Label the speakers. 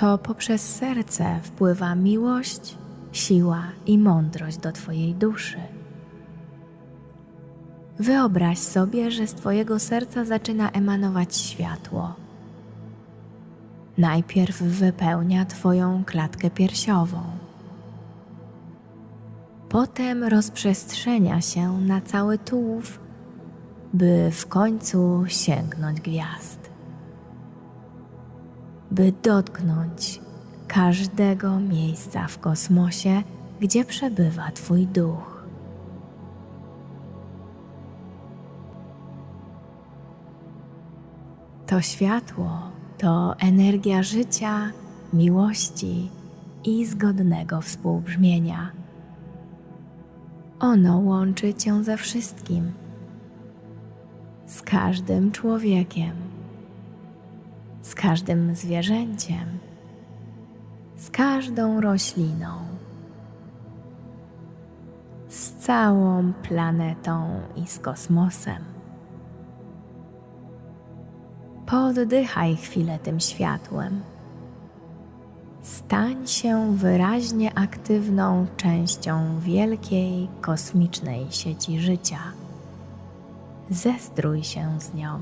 Speaker 1: To poprzez serce wpływa miłość, siła i mądrość do Twojej duszy. Wyobraź sobie, że z Twojego serca zaczyna emanować światło. Najpierw wypełnia Twoją klatkę piersiową. Potem rozprzestrzenia się na cały tułów, by w końcu sięgnąć gwiazd. By dotknąć każdego miejsca w kosmosie, gdzie przebywa Twój duch. To światło to energia życia, miłości i zgodnego współbrzmienia. Ono łączy Cię ze wszystkim, z każdym człowiekiem, z każdym zwierzęciem, z każdą rośliną, z całą planetą i z kosmosem. Poddychaj chwilę tym światłem. Stań się wyraźnie aktywną częścią wielkiej kosmicznej sieci życia. Zestrój się z nią.